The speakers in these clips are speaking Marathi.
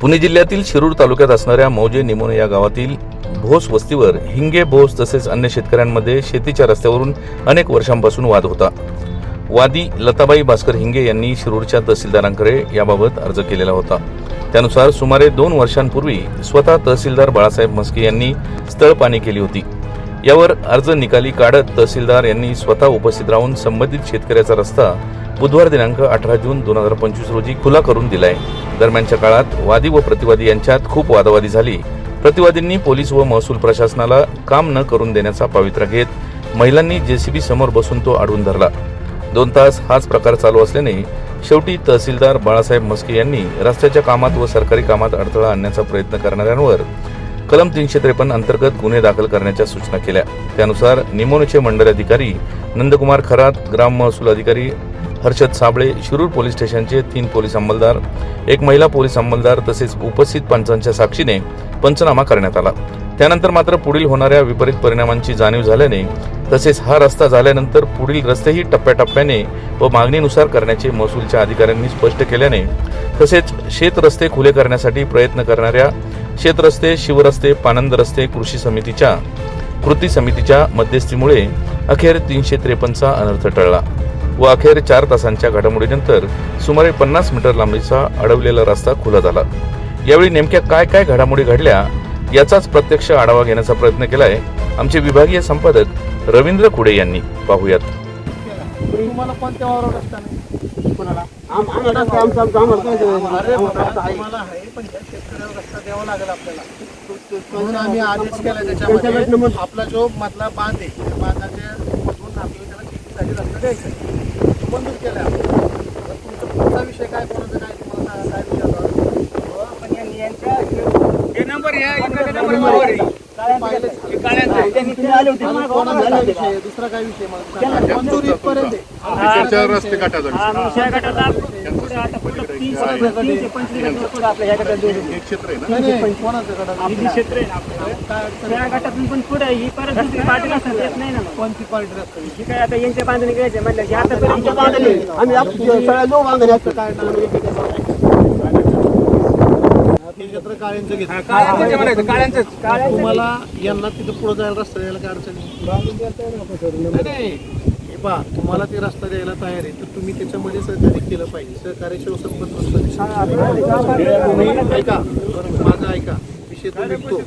पुणे जिल्ह्यातील शिरूर तालुक्यात असणाऱ्या मौजे निमोने या गावातील भोस वस्तीवर हिंगे भोस तसेच अन्य शेतकऱ्यांमध्ये शेतीच्या रस्त्यावरून अनेक वर्षांपासून वाद होता. वादी लताबाई भास्कर हिंगे यांनी शिरूरच्या तहसीलदारांकडे याबाबत अर्ज केलेला होता. त्यानुसार सुमारे दोन वर्षांपूर्वी स्वतः तहसीलदार बाळासाहेब म्हस्के यांनी स्थळ पाणी केली होती. यावर अर्ज निकाली काढत तहसीलदार यांनी स्वतः उपस्थित राहून संबंधित शेतकऱ्याचा रस्ता बुधवार दिनांक अठरा जून दोन हजार पंचवीस रोजी खुला करून दिलाय. दरम्यानच्या काळात वादी व प्रतिवादी यांच्यात खूप वादावादी झाली. प्रतिवादींनी पोलीस व महसूल प्रशासनाला काम न करून देण्याचा पवित्रा घेत महिलांनी जेसीबी समोर बसून तो अडवून धरला. दोन तास हाच प्रकार चालू असल्याने शेवटी तहसीलदार बाळासाहेब म्हस्के यांनी रस्त्याच्या कामात व सरकारी कामात अडथळा आणण्याचा प्रयत्न करणाऱ्यांवर कलम तीनशे त्रेपन्न अंतर्गत गुन्हे दाखल करण्याच्या सूचना केल्या. त्यानुसार निमोनचे मंडल अधिकारी नंदकुमार खरात ग्राम महसूल अधिकारी हर्षद साबळे शिरूर पोलीस स्टेशनचे तीन पोलीस अंमलदार एक महिला पोलीस अंमलदार तसेच उपस्थित पंचांच्या साक्षीने पंचनामा करण्यात आला. त्यानंतर मात्र पुढील होणाऱ्या विपरीत परिणामांची जाणीव झाल्याने तसेच हा रस्ता झाल्यानंतर पुढील रस्तेही टप्प्याटप्प्याने व मागणीनुसार करण्याचे महसूलच्या अधिकाऱ्यांनी स्पष्ट केल्याने तसेच शेतरस्ते खुले करण्यासाठी प्रयत्न करणाऱ्या शेतरस्ते शिवरस्ते पानंद रस्ते कृषी समितीच्या कृती समितीच्या मध्यस्थीमुळे अखेर तीनशे त्रेपन्नचा अनर्थ टळला. व अखेर चार तासांच्या घडामोडीनंतर सुमारे पन्नास मीटर लांबीचा अडवलेला रस्ता खुला झाला यावेळी नेमक्या काय काय घडामोडी घडल्या याचाच प्रत्यक्ष आढावा घेण्याचा प्रयत्न केलाय आमचे विभागीय संपादक रवींद्र कुडे यांनी पाहुयात तुम्हाला कोणत्या वावरावर रस्ता नाही कोणाला आम- आम्हाला रस्ता आमचा- आमचा- आम्हाला काय करायचं? अरे आम्हाला बाबा, रस्ता आहे. तुम्हाला आहे पण त्या शेतकऱ्यावर रस्ता द्यावा लागेल आपल्याला म्हणून आम्ही आदेश केला त्यांच्या त्याच्यामध्ये रचनेमध्ये- आपला जो मधला बांध आहे त्या बांधाच्या मधून आपल्याला त्याला शेतीसाठी रस्ता द्यायचा आहे. तो मंजूर केला आहे आपण. तर तुमचा पुढचा विषय काय कोणाचा काय तुम्हाला काय- काय विचारलं अजून कोणाचा काय विषय आहे? दुसरा काय विषय. रस्ते काटाचा क्षेत्र आहे ना? अडचण? पण पुढे ही परत दुसरी पार्टी नसतात येत नाही ना मग. कोणती पार्टी रस्ता ही काय आता यांच्या बांधणी घ्यायचं म्हणलं की आता आमच्या. आम्ही सगळ्या लोक बांधले असतात. काय क्षेत्र काळ्यांचं घेतलं. तुम्हाला यांना तिथं पुढे जायला रस्ता द्यायला काय अडचण नाही? हे पहा तुम्हाला ते रस्ता द्यायला तयार आहे तर तुम्ही त्याच्यामध्ये सहकार्य केलं पाहिजे. सहकार्याशिवाय संपत नसतं तुम्ही ऐका माझं ऐका. विषय तो निघतो.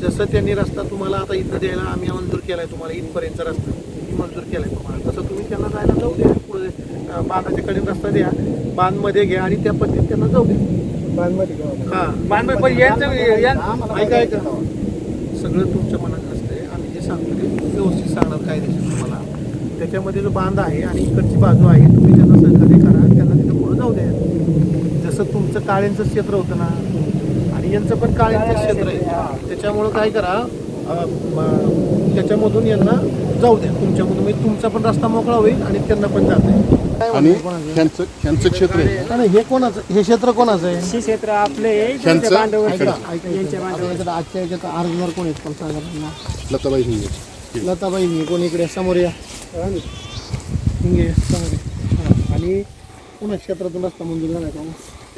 जसं त्यांनी रस्ता तुम्हाला आता इथं द्यायला आम्ही मंजूर केलाय तुम्हाला इथपर्यंतचा रस्ता. मी मंजूर केलाय तुम्हाला. तसं तुम्ही त्यांना जायला जाऊ द्या. पुढे अं, बांधाच्या कडे रस्ता द्या. बांधमध्ये घ्या आणि त्या पद्धतीत त्यांना जाऊ द्या. हा सगळं तुमच्या मनात नसतंय आम्ही जे सांगतो ते व्यवस्थित सांगणार कायदेशीर तुम्हाला. त्याच्यामध्ये जो बांध आहे आणि इकडची बाजू आहे तुम्ही त्यांना सहकार्य करा. त्यांना तिथं पुढे जाऊ द्या. जसं तुमचं काळ्यांचं क्षेत्र होतं ना आणि यांचं पण काळ्यांचं क्षेत्र आहे. त्याच्यामुळं काय करा त्याच्यामधून यांना जाऊ द्या तुमच्यामधून म्हणजे तुमचा पण रस्ता मोकळा होईल आणि त्यांना पण जाता येईल आणि ह्यांचं ह्यांचं क्षेत्र आहे नाही, हे कोणाचं हे क्षेत्र कोणाचं आहे हे क्षेत्र आपले त्यांचं- बांधवाचं. ऐका ऐका यांच्या. बांधवाचं. आपल्याकडं आजच्या याच्यात अर्जदार कोण आहेत पण सांगा त्यांना. लताबाई हिंगे लताबाई मी कोण इकडे समोर या हिंगे समोर या. हा. आणि पुन्हा क्षेत्रातून रस्ता मंजूर झाला का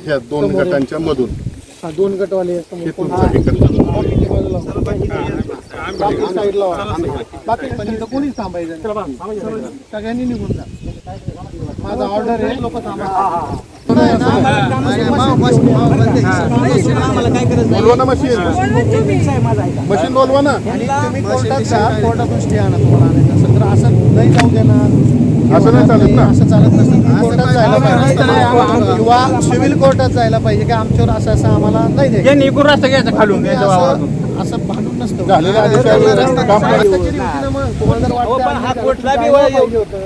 ह्या दोन समोर आहे. गटांच्या मधून हा दोन गटवाले समोर कोण? हा. इकडचं बाजूला साईडला. बाकी कोणीच थांबायचं नाही. सगळ्यांनी निघून जा माझा ऑर्डर आहे लोक थांबा बोलवा ना मशीन मशीन बोलवा ना कोर्टातून स्टे आणा तुम्हाला तर असं नाही जाऊ देणार असं नाही चालत ना. असं चालत नसतं कोर्टात जायला पाहिजे किंवा सिव्हिल कोर्टात जायला पाहिजे की आमच्यावर असं असं आम्हाला नाही द्यायचं रस्ता घ्यायचा खालून असं असं भांडून नसतं झालेल्या आदेशावर काम करायचं. हो वाटतं पण हा आम्ही कुठला बी.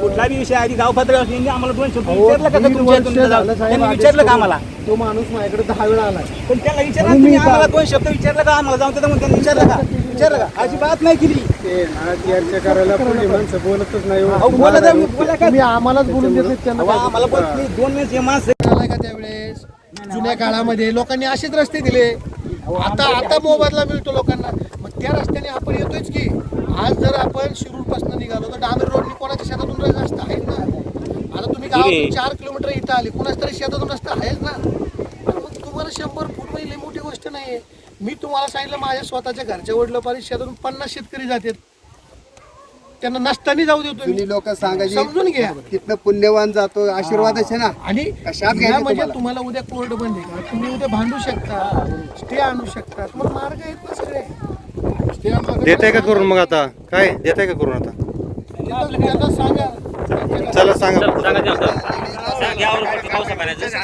कुठला बी विषय आधी गाव पातळीवर यांनी आम्हाला दोन शब्द अहो, विचारलं का तुमच्या तुमच्या त्यांनी विचारलं का. आम्हाला? तो माणूस माझ्याकडे दहा वेळा आलाय. पण त्याला मी तुम्ही आम्हाला दोन शब्द विचारलं का आम्हाला? जाऊन तिथं त्यांनी विचारलं का? विचारलं का? अशी बात नाही केली. करायला कोणी माणसं बोलतच नाही अहो, बोला जा, बोला काय तुम्ही आम्हालाच बोलून देत नाहीत त्यांना. अहो, काय आम्हाला दोन हे माणसं का त्यावेळेस जुन्या काळामध्ये लोकांनी असेच रस्ते दिले. आता आता मोबदला मिळतो लोकांना. त्या रस्त्याने आपण येतोयच की. आज जर आपण शिरूरपासून निघालो तर डांबर रोडनी कोणाच्या शेतातून रस्ता आहेच ना? आता तुम्ही गावातून चार किलोमीटर इथं आले कोणाच तरी शेतातून रस्ता आहेच ना? मग तुम्हाला शंभर फूट म्हणजे मोठी गोष्ट नाही मी तुम्हाला सांगितलं माझ्या स्वतःच्या घरच्या वडिलोपारी शेतातून पन्नास शेतकरी जातात. त्यांना नसताना जाऊ देतो लोक सांगायची समजून घ्या. तिथनं पुण्यवान जातो आशीर्वाद आहे ना. आणि म्हणजे तुम्हाला? उद्या कोर्ट बंद आहे का? तुम्ही उद्या भांडू शकता स्टे आणू शकता. तुम्हाला मार्ग आहेत ना सगळे. देताय का करून मग आता? काय? देताय का करून आता? चला सांगा.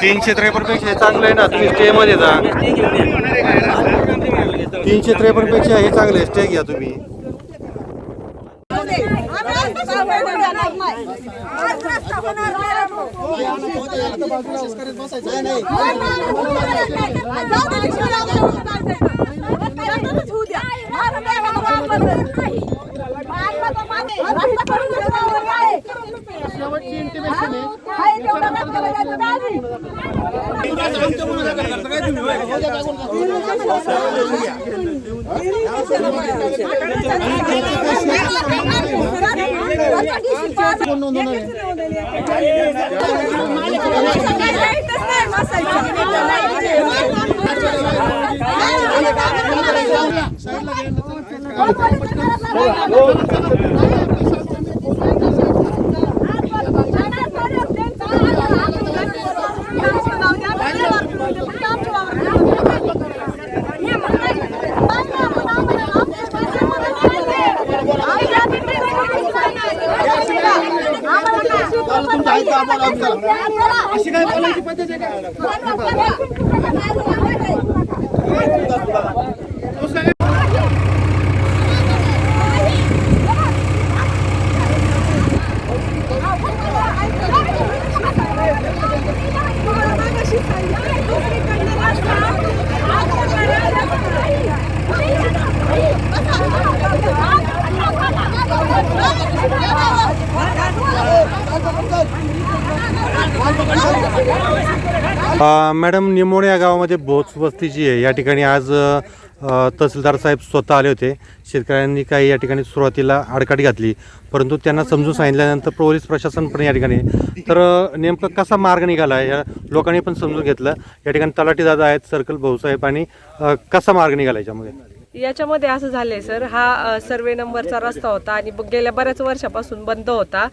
तीनशे त्रेपन्नपेक्षा हे चांगलं आहे ना तुम्ही स्टे मध्ये जा. तीनशे त्रेपन्नपेक्षा हे चांगलं आहे स्टे घ्या तुम्ही. शेवटची अशी 关注关注快点关 अ, मॅडम निमोणे या गावामध्ये बोच वस्ती जी आहे या ठिकाणी आज अ, तहसीलदार साहेब स्वतः आले होते. शेतकऱ्यांनी काही या ठिकाणी सुरुवातीला आडकाठी घातली परंतु त्यांना समजून सांगितल्यानंतर पोलीस प्रशासन पण या ठिकाणी तर अ, कसा मार्ग निघाला या लोकांनी पण समजून घेतलं. या ठिकाणी तलाठी दादा आहेत सर्कल भाऊसाहेब आणि अ, कसा मार्ग निघाला याच्यामध्ये? याच्यामध्ये असं झालंय सर. हा सर्वे नंबरचा रस्ता होता आणि ब- गेल्या बऱ्याच वर्षापासून बंद होता.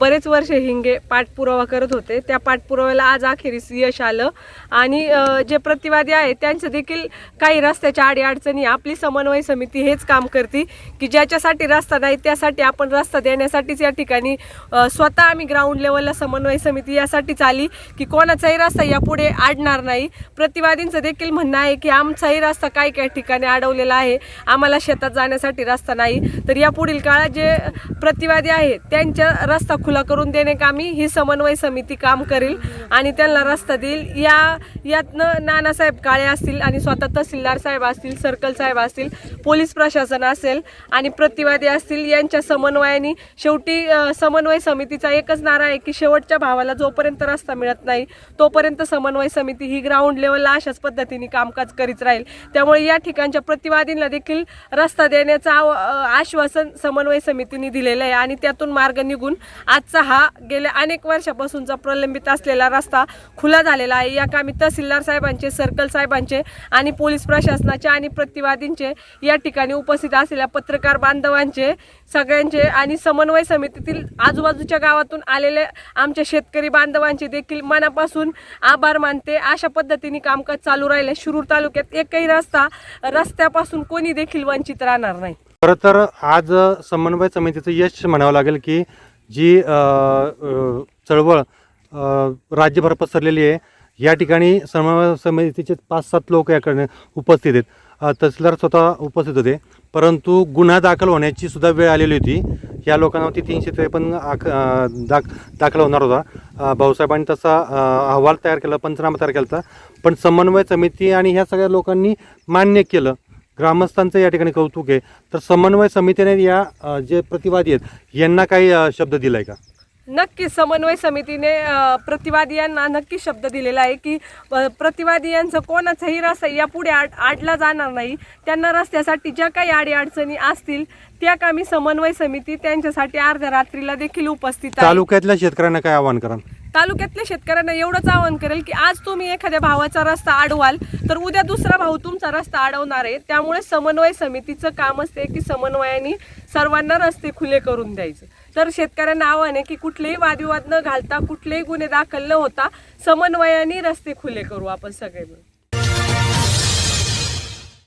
बरेच वर्ष हिंगे पाठपुरावा करत होते. त्या पाठपुराव्याला आज अखेरीस यश आलं आणि जे प्रतिवादी आहेत त्यांचं देखील काही रस्त्याच्या अडीअडचणी आपली समन्वय समिती हेच काम करते की ज्याच्यासाठी रस्ता नाही त्यासाठी आपण रस्ता देण्यासाठीच या ठिकाणी स्वतः आम्ही ग्राउंड लेवलला समन्वय समिती यासाठीच आली की कोणाचाही रस्ता यापुढे आडणार नाही. प्रतिवादींचं देखील म्हणणं आहे की आमचाही रस्ता काही काही ठिकाणी अडवलेला आहे. आम्हाला शेतात जाण्यासाठी रस्ता नाही. तर या पुढील काळात जे प्रतिवादी आहेत त्यांच्या रस्ता खुला करून देणे कामी ही समन्वय समिती काम करेल आणि त्यांना रस्ता देईल. या यातनं नानासाहेब काळे असतील आणि स्वतः तहसीलदार साहेब असतील सर्कल साहेब असतील पोलीस प्रशासन असेल आणि प्रतिवादी असतील यांच्या समन्वयाने शेवटी समन्वय समितीचा एकच नारा आहे की शेवटच्या भावाला जोपर्यंत रस्ता मिळत नाही तोपर्यंत समन्वय समिती ही ग्राउंड लेवलला अशाच पद्धतीने कामकाज करीत राहील. त्यामुळे या ठिकाणच्या प्रतिवादी प्रतिवादींना देखील रस्ता देण्याचं आव- आश्वासन समन्वय समितीने दिलेलं आहे आणि त्यातून मार्ग निघून आजचा हा गेल्या अनेक वर्षापासूनचा प्रलंबित असलेला रस्ता खुला झालेला आहे. या कामी तहसीलदार साहेबांचे सर्कल साहेबांचे आणि पोलीस प्रशासनाचे आणि प्रतिवादींचे या ठिकाणी उपस्थित असलेल्या पत्रकार बांधवांचे सगळ्यांचे आणि समन्वय समितीतील आजूबाजूच्या गावातून आलेले आमच्या शेतकरी बांधवांचे देखील मनापासून आभार मानते. अशा पद्धतीने कामकाज चालू राहिले. शिरूर तालुक्यात एकही रस्ता रस्त्यापासून कोणी देखील वंचित राहणार नाही. खरं तर आज समन्वय समितीचं यश म्हणावं लागेल की जी चळवळ राज्यभर पसरलेली आहे या ठिकाणी समन्वय समितीचे पाच सात लोक याकडे उपस्थित आहेत. तहसीलदार स्वतः उपस्थित होते परंतु गुन्हा दाखल होण्याची सुद्धा वेळ आलेली होती. या लोकांवरती तीनशे त्रेपन्न आख दाख दाखल होणार होता. भाऊसाहेबांनी तसा अहवाल तयार केला पंचनामा तयार केला होता. पण समन्वय समिती आणि ह्या सगळ्या लोकांनी मान्य केलं. ग्रामस्थांचं या ठिकाणी कौतुक आहे. तर समन्वय समितीने या अ, जे प्रतिवादी आहेत यांना काही अ, शब्द दिलाय का? नक्की समन्वय समितीने अ, प्रतिवादी यांना नक्की शब्द दिलेला आहे की अ, प्रतिवादी यांचं कोणाचाही रस्ता यापुढे आड आडला जाणार नाही. त्यांना रस्त्यासाठी ज्या काही अडीअडचणी असतील त्या कामी समन्वय समिती त्यांच्यासाठी अर्ध्या रात्रीला देखील उपस्थित आहे. तालुक्यातल्या शेतकऱ्यांना काय आवाहन करा तालुक्यातल्या शेतकऱ्यांना एवढंच आवाहन करेल की आज तुम्ही एखाद्या भावाचा रस्ता अडवाल तर उद्या दुसरा भाऊ तुमचा रस्ता अडवणार आहे. त्यामुळे समन्वय समितीचं काम असते की समन्वयाने सर्वांना रस्ते खुले करून द्यायचे. तर शेतकऱ्यांना आव्हान आहे की कुठलेही वादविवाद न घालता कुठलेही गुन्हे दाखल न होता समन्वयाने रस्ते खुले करू आपण सगळे मिळून